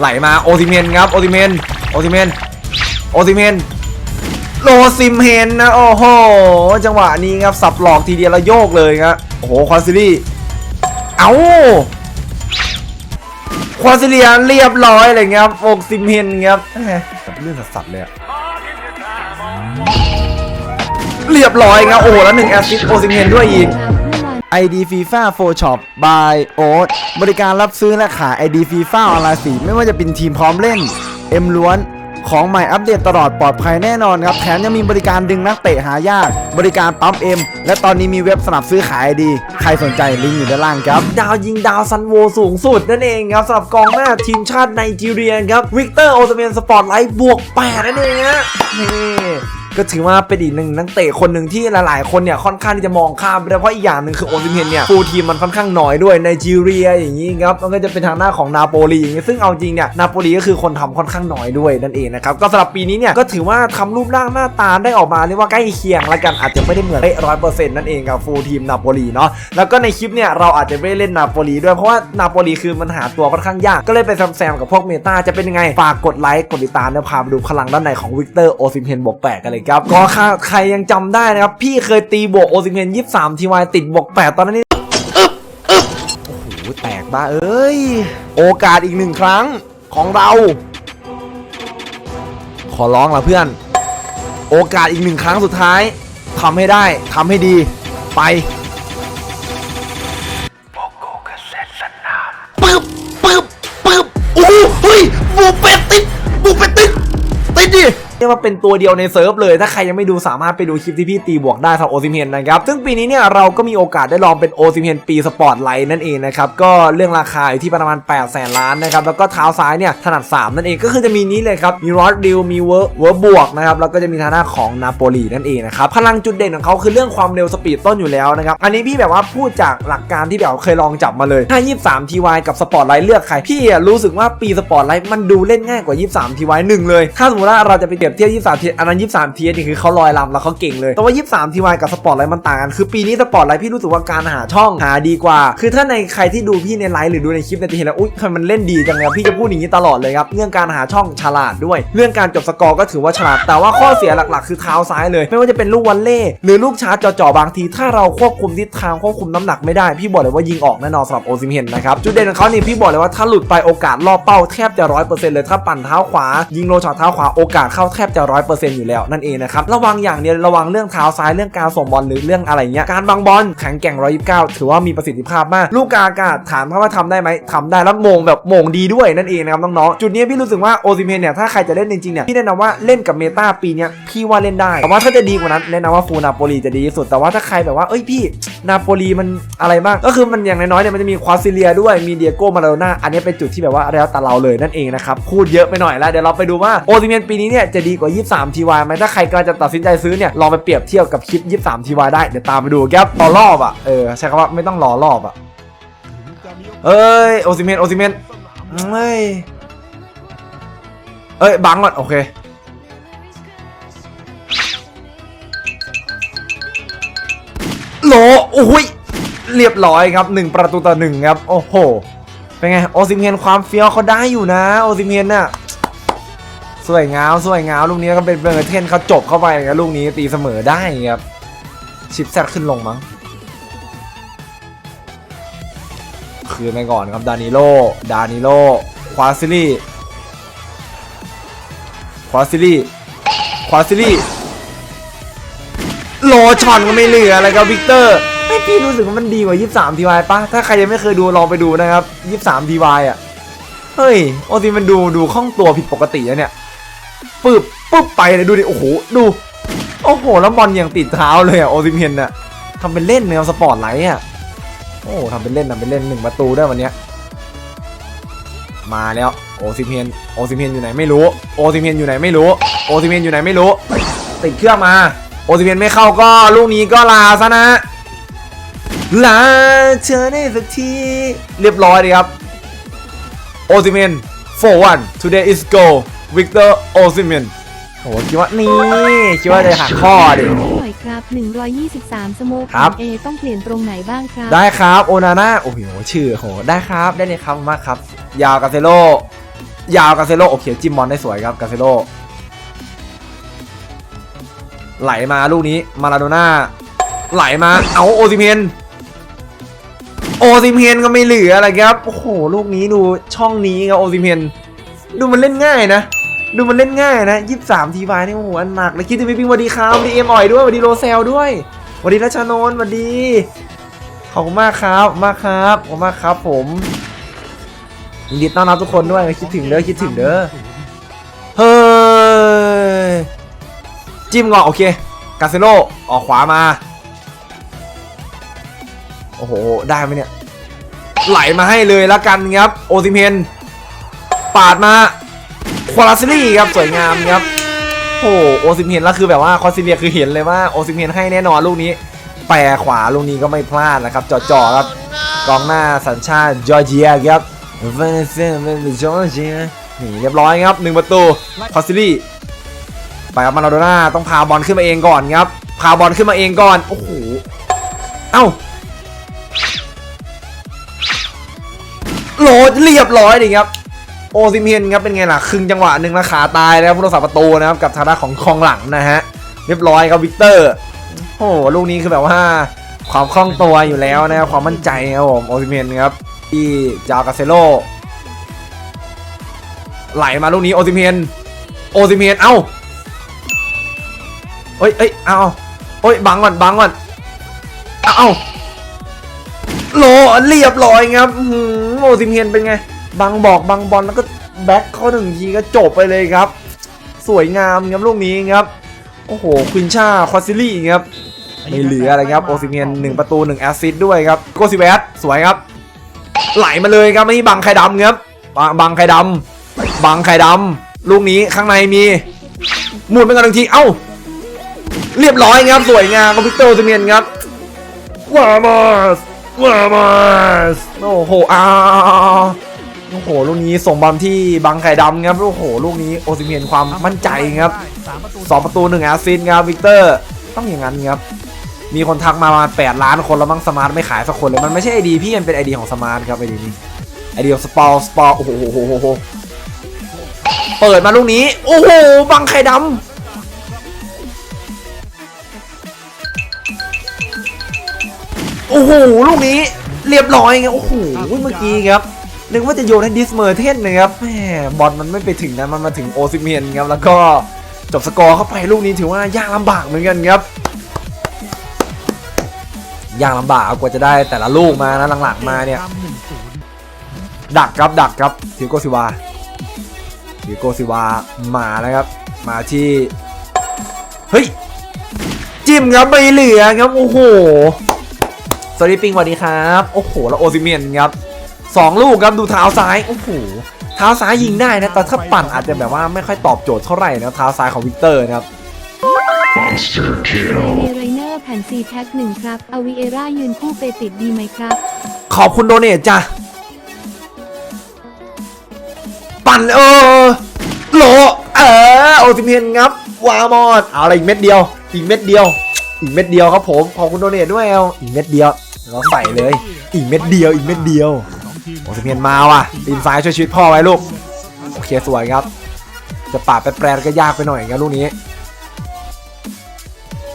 ไหลมาโอซิเมนครับโอซิเมนโอซิเมนโอซิเมนโลซิมเฮนนะโอ้โหจังหวะนี้ครับสับหลอกทีเดียวแล้วโยกเลยครับโอ้โหควาซิลี่เอาควาซิเลียเรียบร้อยเลยครับโอซิมเฮนครับเรื่องสัสๆเลยอะเรียบร้อยครับโอ้โหแล้วหนึ่งแอสซิสต์โอซิมเฮนด้วยอีก ID FIFA Photoshop by Oat บริการรับซื้อและขาย ID FIFA ออนไลน์สีไม่ว่าจะเป็นทีมพร้อมเล่น เอ็มล้วน ของใหม่อัปเดตตลอดปลอดภัยแน่นอนครับ แถมยังมีบริการดึงนักเตะหายาก บริการปั๊มเอ็มและตอนนี้มีเว็บสนับซื้อขาย ID ใครสนใจลิงก์อยู่ด้านล่างครับ ดาวยิงดาวซันโวสูงสุดนั่นเองครับสำหรับกองหน้าทีมชาติไนจีเรียครับวิกเตอร์โอซเมนสปอร์ตไลท์บวก8นั่นเองฮะนี่ ก็ถือว่าเป็นอีกหนึ่งนักเตะคนหนึ่งที่หลายๆ คนเนี่ยค่อนข้างที่จะมองข้ามไปเพราะอีกอย่างหนึ่งคือโอซิเมนเนี่ยฟูลทีมมันค่อนข้างน้อยด้วยไนจีเรียอย่างนี้ครับมันก็จะเป็นทางหน้าของนาโปลีอย่างนี้ซึ่งเอาจริงเนี่ยนาโปลีก็คือคนทำค่อนข้างน้อยด้วยนั่นเองนะครับก็สำหรับปีนี้เนี่ยก็ถือว่าทำรูปร่างหน้าตาได้ออกมาเรียกว่าใกล้เคียงแล้วกันอาจจะไม่ได้เหมือนร้อยเปอร์เซ็นต์นั่นเองกับฟูลทีมนาโปลีเนาะแล้วก็ในคลิปเนี่ยเราอาจจะไม่ได้เล่นนาโปลีด้วยเพราะว่านาโปลีคือมันหาตัวค่อนข้างยากก็เลยไปแซมๆกับพวกเมตาจะเป็นยังไงฝากกดไลค์กดติดตามแล้วพาไปดูพลังด้านในของวิกเตอร์โอซิมเฮนบวกแปดกันเลยครับก็ใครยังจำได้นะครับ พี่เคยตีบวกโอซิเมนยี่สามทีวายติดบวกแปดตอนนั้นนี่โอ้โหแตกบ้าเอ้ย โอกาสอีกหนึ่งครั้งของเรา ขอร้องละเพื่อน โอกาสอีกหนึ่งครั้งสุดท้ายทำให้ได้ทำให้ดีไป ว่าเป็นตัวเดียวในเซิร์ฟเลย ถ้าใครยังไม่ดูสามารถไปดูคลิปที่พี่ตีบวกได้สำหรับโอซิเมนนะครับ ซึ่งปีนี้เนี่ยเราก็มีโอกาสได้ลองเป็นโอซิเมนปีสปอร์ตไลท์นั่นเองนะครับ ก็เรื่องราคาอยู่ที่ประมาณ8 0 0แสนล้านนะครับ แล้วก็เท้าซ้ายเนี่ยถนัด 3 นั่นเอง ก็คือจะมีนี้เลยครับ มีรอดดิว มีเวอร์เวอร์บวกนะครับ แล้วก็จะมีทางหน้าของนาโปลีนั่นเองนะครับ พลังจุดเด่นของเขาคือเรื่องความเร็วสปีดต้นอยู่แล้วนะครับ อันนี้พี่แบบว่าพูดจากหลักการที่แบบเคยลองจับมาเลยถ้า23 TY กับสปอร์ตไลท์เลือกใคร พี่รู้สึกว่าปีสปอร์ตไลท์มันดูเล่นง่ายกว่า 23 TY หนึ่งเลย ถ้าสมมติว่าเราจะไปเปรียบทียบ23 TY อันนั้น23 TY นี่คือเขาลอยลำแล้วเขาเก่งเลยแต่ว่า23 TY กับสปอร์ตไลท์มันต่างกันคือปีนี้สปอร์ตไลท์พี่รู้สึกว่าการหาช่องหาดีกว่า คือถ้าในใครที่ดูพี่ในไลฟ์หรือดูในคลิปเนี่ยจะเห็นแล้วอุ้ยมันเล่นดีจังเลยพี่จะพูดอย่างนี้ตลอดเลยครับเรื่องการหาช่องฉลาดด้วย เรื่องการจบสกอร์ก็ถือว่าฉลาด แต่ว่าข้อเสียหลักๆ คือเท้าซ้ายเลย ไม่ว่าจะเป็นลูกวอลเล่หรือลูกชาร์จจ่อๆบางที ถ้าเราควบคุมทิศทางควบคุมน้ำหนักไม่ได้พี่บอกเลยว่ายิงออกแน่นอนสำหรับโอซิมเฮนนะครับจุดเด่นของเขานี่พี่บอกเลยว่าถ้าหลุดไปโอกาสรอบเป้าแทบจะร้อยเปอร์เซ็นต์เลยถ้าปั่นเท้าขวายิงโลช็อตเท้าขวาโอกาสเข้าแทบจะร้อยเปอร์เซ็นต์อยู่แล้วนั่นเองนะครับระวังอย่างเดียวระวังเรื่องเท้าซ้ายเรื่องการส่งบอลหรือเรื่องอะไรเงี้ยการบังบอลแข็งแกร่ง129ถือว่ามีประสิทธิภาพมาก ลูกกาอากาศถามเขาว่าทำได้ไหมทำได้แล้วโมงแบบโมงดีด้วยนั่นเองนะครับน้องๆจุดนี้พี่รู้สึกว่าโอซิเมนเนี่ยถ้าใครจะเล่นจริงๆเนี่ยพี่แนะนำว่าเล่นกับเมตาปีนี้พี่ว่าเล่นได้แต่ว่าถ้าจะดีกว่านั้นแนะนำว่าฟูนาโปลีจะดีที่สุดแต่ว่าถ้าใครแบบว่าเอ้ยพี่ นาโปลีมันอะไรบ้างก็คือมันอย่างน้อยๆเนี่ยมันจะมีควาซิเลียด้วยมีเดียโก้มาราโดน่าอันนี้เป็นจุดที่แบบว่าแล้วแต่เราเลยนั่นเองนะครับพูดเยอะไปหน่อยแล้วเดี๋ยวเราไปดูว่าโอซิเมนปีนี้เนี่ยจะดีกว่า 23 TY ไหมถ้าใครกำลังจะตัดสินใจซื้อเนี่ยลองไปเปรียบเทียบกับคลิป 23 TY ได้เดี๋ยวตามไปดูครับรอรอบอะเออใช้คำว่าไม่ต้องรอรอบอะเอ้ยโอซิเมนโอซิเมนเอ้ยเอ้ยบังก่อนโอเค โหลโอ้ยเรียบร้อยครับ 1 ประตูต่อหนึ่งครับ โอ้โห เป็นไง โอซิเมนความเฟี้ยวเขาได้อยู่นะ โอซิเมนน่ะ สวยงามสวยงามลูกนี้ก็เป็นเบอร์เทนเขาจบเข้าไปครับลูกนี้ตีเสมอได้ครับ ชิปแซดขึ้นลงมั้ง คืนไปก่อนครับ ดานิโล ดานิโล ควาซิลี่ ควาซิลี่ ควาซิลี่ โลชอนก็ไม่เหลืออะไรครับวิกเตอร์ไม่พี่รู้สึกว่ามันดีกว่า 23ทีวายปะถ้าใครยังไม่เคยดูลองไปดูนะครับ 23ทีวายอะ เฮ้ย โอซีมันดูดูคล่องตัวผิดปกติแล้วเนี่ยปึ๊บปึ๊บไปเลยดูดิ โอ้โห ดู โอ้โห แล้วบอลยังติดเท้าเลยอะ โอซิเมนอะทำเป็นเล่นแนวสปอร์ตไลท์อะ โอ้ทำเป็นเล่นทำเป็นเล่นหนึ่งประตูได้วันเนี้ยมาแล้ว โอซิเมนโอซิเมนอยู่ไหนไม่รู้ โอซิเมนอยู่ไหนไม่รู้ โอซิเมนอยู่ไหนไม่รู้ ติดเครื่องมา โอซิเมนไม่เข้าก็ลูกนี้ก็ลาซะนะ ลาเธอได้สักทีเรียบร้อยเลยครับ โอซิเมน4 1 today is go Victor Osimhen โหคิดว่านี่คิดว่าจะหักข้อดิหน่อยครับ 123 สโมกครับเอต้องเปลี่ยนตรงไหนบ้างครับ ได้ครับโอนาน่าโอ้โหชื่อโหได้ครับได้เลยครับมากครับ ยาวกาเซโลยาวกาเซโลโอเค จิ้มบอลได้สวยครับกาเซโล ไหลมาลูกนี้มาลาโดน่าไหลมาเอาโอซิเมนโอซิเมนก็ไม่เหลืออะไรครับโอ้โหลูกนี้ดูช่องนี้ครับโอซิเมนดูมันเล่นง่ายนะ ดูมันเล่นง่ายนะยี่สามทีวายนี่โอ้โหอันหนักเลยคิดถึงพี่ปิงสวัสดีครับสวัสดีเอ็มอ่อยด้วยสวัสดีโรเซลด้วยสวัสดีรัชนนท์สวัสดีขอบคุณมากครับมากครับขอบคุณมากครับ ผมยินดีต้อนรับทุกคนด้วยคิดถึงเด้อคิดถึงเด้อเฮ้ย จิ้มงอโอเคกาเซโลออกขวามา โอ้โห ได้ไหมเนี่ย ไหลมาให้เลยแล้วกันครับ โอซิเมนปาดมาควาลาซิลี่ครับสวยงามครับโอ้โหโอซิเมนแล้วคือแบบว่าคอนซิเลียคือเห็นเลยว่าโอซิเมนให้แน่นอนลูกนี้แปรขวาลูกนี้ก็ไม่พลาดนะครับจ่อๆครับกองหน้าสัญชาติจอร์เจียครับเวเนซุเอลาเป็นจอร์เจียนี่เรียบร้อยครับหนึ่งประตูคอสซิลี่ ไปครับมาราโดน่าต้องพาบอลขึ้นมาเองก่อนครับ พาบอลขึ้นมาเองก่อน โอ้โห เอ้าโหลดเรียบร้อยดิครับ โอซิเมนครับเป็นไงล่ะ ครึ่งจังหวะหนึ่งแล้วขาตายแล้วผู้รักษาประตูนะครับกับทางด้าของคองหลังนะฮะ เรียบร้อยครับวิกเตอร์ โอ้โหลูกนี้คือแบบว่าความคล่องตัวอยู่แล้วนะครับความมั่นใจครับผมโอซิเมนครับที่จาวกาเซโลไหลมาลูกนี้โอซิเมนโอซิเมนเอ้า เอ้ยเอ้ยเอาเอ้ยบังก่อนบังก่อนเอาโลเรียบร้อยครับอื้อโอซิเมนเป็นไง บังบอกบังบอลแล้วก็แบ็คข้าหนึ่งทีก็จบไปเลยครับ สวยงามครับลูกนี้ครับ โอ้โหควินชาคอสซิลี่ครับไม่เหลืออะไรครับโอซิเมียนหนึ่งประตูหนึ่งแอสซิสด้วยครับโกซิเวสสวยครับ ไหลมาเลยครับไม่บังไข่ดำครับบังบังไข่ดำบังไข่ดำลูกนี้ข้างในมีหมุนไปกันหนึ่งทีเอ้า เรียบร้อยครับสวยงามครับพิกเตอร์โอซิเมียนครับวามอสวามอสโอ้โหอ้าวโอ้โหลูกนี้ส่งบอลที่บังไข่ดำครับโอ้โหลูกนี้โอซิเมียนความมั่นใจครับสามประตูสองประตูหนึ่งแอสซิสต์ครับวิกเตอร์ต้องอย่างนั้นครับมีคนทักมาประมาณ8ล้านคนแล้วมั้งสมาร์ทไม่ขายสักคนเลยมันไม่ใช่ไอดีพี่มันเป็นไอดีของสมาร์ทครับไอดีนี้ไอเดียสปอร์สปอร์โอ้โหโอ้โหโอ้โหเปิดมาลูกนี้ โอ้โหบังไข่ดำ โอ้โหลูกนี้เรียบร้อยไงโอ้โหเมื่อกี้ครับนึกว่าจะโยนให้ดิสเมอร์เทนนะครับแหมบอลมันไม่ไปถึงนะมันมาถึงโอซิเมียนครับแล้วก็จบสกอร์เข้าไปลูกนี้ถือว่ายากลำบากเหมือนกันครับยากลำบากกว่าจะได้แต่ละลูกมานะหลังๆมาเนี่ย ดักครับดักครับทิโกซิวาทิโกซิวามาแล้วครับ มาที่ เฮ้ย จิ้มครับไม่เหลือครับ โอ้โห สวัสดีปิงสวัสดีครับ โอ้โห แล้วโอซิเมียนครับสองลูกครับดูเท้าซ้าย โอ้โห เท้าซ้ายยิงได้นะ แต่ถ้าปั่นอาจจะแบบว่าไม่ค่อยตอบโจทย์เท่าไหร่นะเท้าซ้ายของวิกเตอร์นะครับเอเรเนอร์แผ่นซีแพ็คหนึ่งครับเอาวีเอร่ายืนคู่ไปติดดีไหมครับ ขอบคุณโดเนทจ้ะ ปั่นเออโหลเออโอซิเมียนครับ วามอดเอาอะไรอีกเม็ดเดียว อีกเม็ดเดียว อีกเม็ดเดียวครับผม ขอบคุณโดเนทด้วยเอาอีกเม็ดเดียว เราใส่เลย อีกเม็ดเดียวอีกเม็ดเดียวโอซิเมียนมาว่ะตีนซ้ายช่วยชีวิตพ่อไว้ลูกโอเคสวยครับ จะปาดแปรก็ยากไปหน่อยครับลูกนี้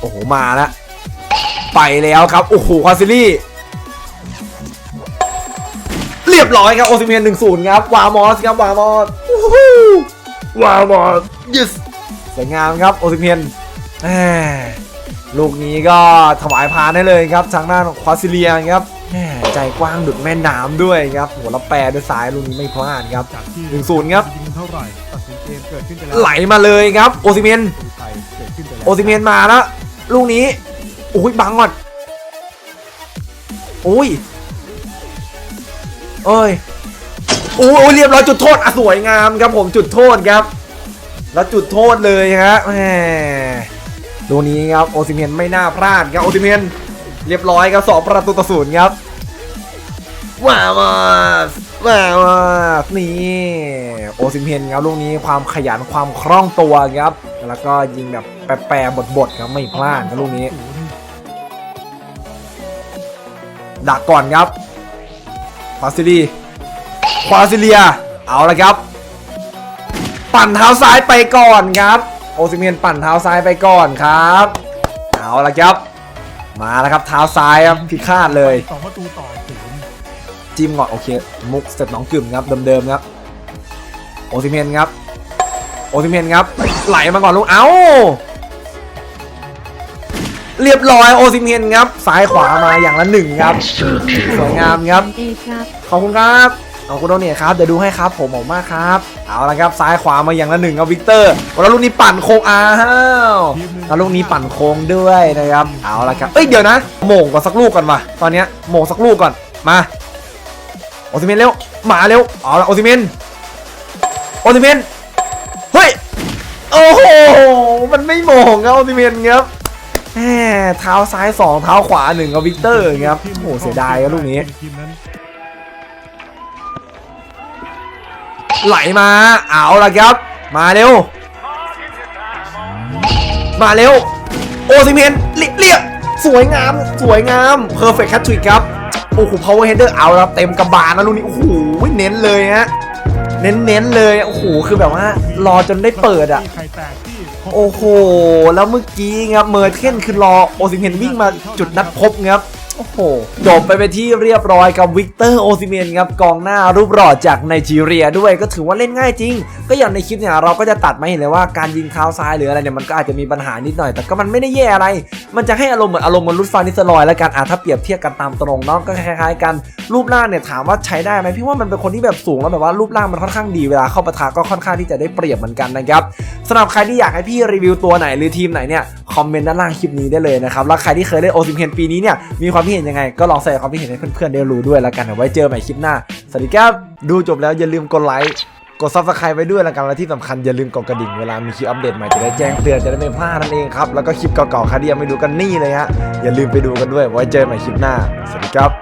โอ้โหมาแล้วไปแล้วครับ โอ้โหคาซิลี่เรียบร้อยครับโอซิเมียนหนึ่งศูนย์ครับวามอสครับวามอสวู้ฮู้วามอส yes สวยงามครับโอซิเมียนแหม ลูกนี้ก็ถวายพานได้เลยครับทางด้านของควาซิเลียครับแหมใจกว้างดุดแม่น้ำด้วยครับโหแล้วแปรด้วยซ้ายลูกนี้ไม่พลาดครับจากที่หนึ่งศูนย์ครับยิงเท่าไหร่ตัดสินเกมเกิดขึ้นไปแล้วไหลมาเลยครับโอซิเมียนประตูไทยเกิดขึ้นไปแล้วโอซิเมียนมาแล้วลูกนี้โอ้ยบังก่อนโอ้ยโอ้ยโอ้ยเรียบร้อยจุดโทษอะสวยงามครับผมจุดโทษครับ แล้วจุดโทษเลยฮะแหม ลูกนี้ครับโอซิเมียนไม่น่าพลาดครับโอซิเมียนเรียบร้อยครับสองประตูต่อศูนย์ครับว้าวมาว้าวมานี่โอซิเมียนครับลูกนี้ความขยันความคล่องตัวครับ แล้วก็ยิงแบบแปรๆบทๆครับไม่พลาดครับลูกนี้ศูนย์ดักก่อนครับควาซิลีควาซิเลีย เอาละครับ ปั่นเท้าซ้ายไปก่อนครับ โอซิเมนปั่นเท้าซ้ายไปก่อนครับ เอาละครับ มาแล้วครับเท้าซ้ายครับพิฆาตเลยสองประตูต่อศูนย์จิ้มก่อนโอเค มุกสเต็ปน้องกึ่มครับเดิมๆครับ โอซิเมนครับ โอซิเมนครับ ไหลมาก่อนลูกเอ้า เรียบร้อยโอซิเมนครับซ้ายขวามาอย่างละหนึ่งครับ Monster สวย kill. งามครับเอครับขอบคุณครับ ขอบคุณโดเนทครับเดี๋ยวดูให้ครับผมผมมากครับ เอาละครับซ้ายขวามาอย่างละหนึ่งครับวิกเตอร์แล้วลูกนี้ปั่นโค้งอ้าวแล้วลูกนี้ปั่นโค้งด้วยนะครับ เอาละครับ เอ้ยเดี๋ยวนะโหม่งก่อนสักลูกก่อนมาตอนนี้โหม่งสักลูกก่อนมาโอซิเมนเร็วมาเร็วเอาละโอซิเมนโอซิเมนเฮ้ยโอ้โหมันไม่โหม่งครับโอซิเมนครับแหมเท้าซ้ายสองเท้าขวาหนึ่งครับวิกเตอร์ครับโอ้โหเสียดายครับลูกนี้ ไหลมา เอาละครับ มาเร็ว มาเร็ว โอซิเมนเรียเรียบสวยงาม สวยงาม เพอร์เฟคต์แคททริกครับ โอ้โห power header เอาล้วเต็มกระบาลนะลูกนี้ โอ้โห เน้นเลยฮะเน้นเน้นๆเลย โอ้โห คือแบบว่า รอจนได้เปิดอะ โอ้โห แล้วเมื่อกี้ครับ เมอร์เทนคือรอโอซิเมนวิ่งมาจุดนัดพบครับ โอ้โห จบไปเป็นที่เรียบร้อยกับวิกเตอร์โอซิเมนครับกองหน้ารูปหล่อจากไนจีเรียด้วยก็ถือว่าเล่นง่ายจริง ก็อย่างในคลิปเนี่ยเราก็จะตัดมาเห็นเลยว่าการยิงเท้าซ้ายหรืออะไรเนี่ยมันก็อาจจะมีปัญหานิดหน่อย แต่ก็มันไม่ได้แย่อะไร มันจะให้อารมณ์เหมือนอารมณ์มือนรุดฟานิสลอยแล้วกันอะถ้าเปรียบเทียบกันตามตรงเนาะก็คล้ายๆกันรูปร่างเนี่ยถามว่าใช้ได้ไหมพี่ว่ามันเป็นคนที่แบบสูงแล้วแบบว่ารูปร่างมันค่อนข้างดีเวลาเข้าปะทะก็ค่อนข้างที่จะได้เปรียบเหมือนกันนะครับสำหรับใครที่อยากให้พี่รีวิวตัวไหนหรือทีมไหนเนี่ย คอมเมนต์ด้านล่างคลิปนี้ได้เลยนะครับ แล้วใครที่เคยเล่นโอซิมเ n ปีนี้เนี่ย มีความคิดเห็นยังไง ก็ลองใส่ความคิดเห็นให้เพื่อนๆได้รู้ด้วยแล้วกัน ไว้เจอใหม่คลิปหน้า สวัสดีครับ ดูจบแล้วอย่าลืมกดไลค์ กดซับสไครต์ไว้ด้วยแล้วกัน และที่สำคัญอย่าลืมกดกระดิ่งเวลามีคลิปอัปเดตใหม่จะได้แจ้งเตือนจะได้ไม่พลาดนั่นเองครับ แล้วก็คลิปเก่าๆใครที่ยังไม่ดูกันนี่เลยฮะ อย่าลืมไปดูกันด้วย ไว้เจอใหม่คลิปหน้า สวัสดีครับ